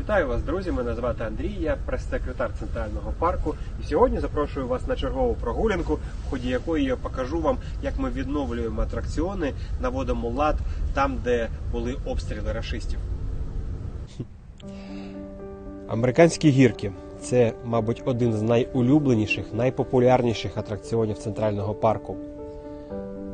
Вітаю вас, друзі! Мене звати Андрій, я прес-секретар центрального парку. І сьогодні запрошую вас на чергову прогулянку, в ході якої я покажу вам, як ми відновлюємо атракціони, наводимо лад там, де були обстріли рашистів. Американські гірки це, мабуть, один з найулюбленіших, найпопулярніших атракціонів центрального парку.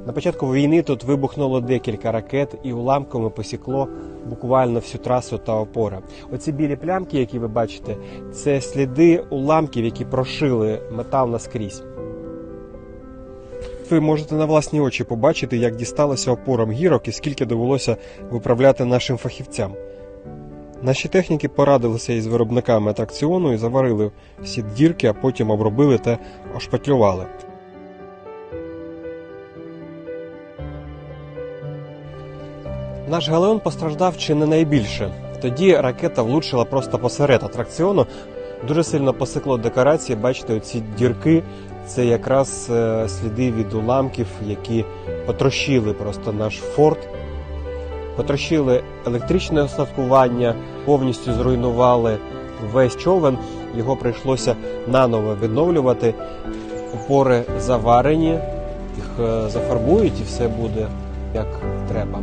На початку війни тут вибухнуло декілька ракет і уламками посікло буквально всю трасу та опора. Оці білі плямки, які ви бачите, це сліди уламків, які прошили метал наскрізь. Ви можете на власні очі побачити, як дісталося опорам гірок і скільки довелося виправляти нашим фахівцям. Наші техніки порадилися із виробниками атракціону і заварили всі дірки, а потім обробили та ошпатлювали. Наш галеон постраждав чи не найбільше. Тоді ракета влучила просто посеред атракціону. Дуже сильно посекло декорації. Бачите, оці дірки це якраз е, сліди від уламків, які потрощили просто наш форт, потрощили електричне остаткування, повністю зруйнували весь човен. Його прийшлося наново відновлювати. Опори заварені, їх е, зафарбують і все буде як треба.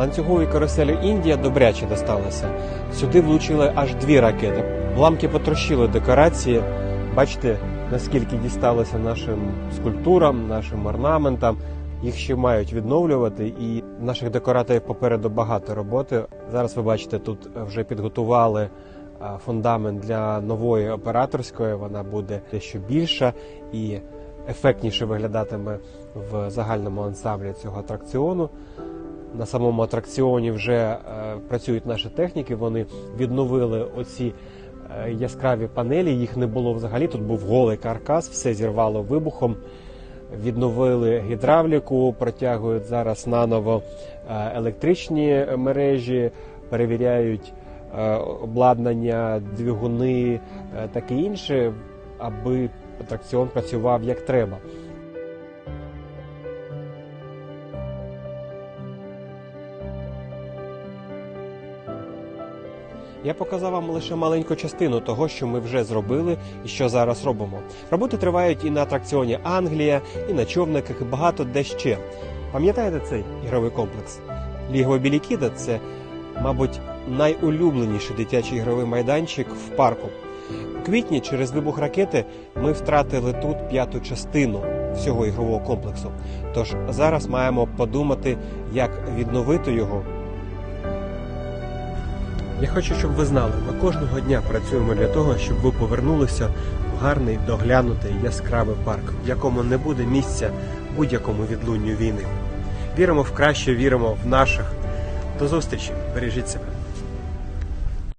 Ланцюговій каруселі Індія добряче досталася. Сюди влучили аж дві ракети. Ламки потрощили декорації. Бачите, наскільки дісталося нашим скульптурам, нашим орнаментам. Їх ще мають відновлювати, і наших декораторів попереду багато роботи. Зараз ви бачите, тут вже підготували фундамент для нової операторської. Вона буде дещо більша і ефектніше виглядатиме в загальному ансамблі цього атракціону. На самому атракціоні вже е, працюють наші техніки. Вони відновили оці е, яскраві панелі. Їх не було взагалі. Тут був голий каркас, все зірвало вибухом. Відновили гідравліку, протягують зараз наново е, електричні мережі, перевіряють обладнання, двигуни, таке інше, аби атракціон працював як треба. Я показав вам лише маленьку частину того, що ми вже зробили і що зараз робимо. Роботи тривають і на атракціоні Англія, і на човниках, і багато де ще. Пам'ятаєте цей ігровий комплекс? Ліго Білікіда це, мабуть, найулюбленіший дитячий ігровий майданчик в парку. У квітні через вибух ракети ми втратили тут п'яту частину всього ігрового комплексу. Тож зараз маємо подумати, як відновити його я хочу, щоб ви знали, ми кожного дня працюємо для того, щоб ви повернулися в гарний, доглянутий, яскравий парк, в якому не буде місця будь-якому відлунню війни. Віримо в краще, віримо в наших. До зустрічі, бережіть себе.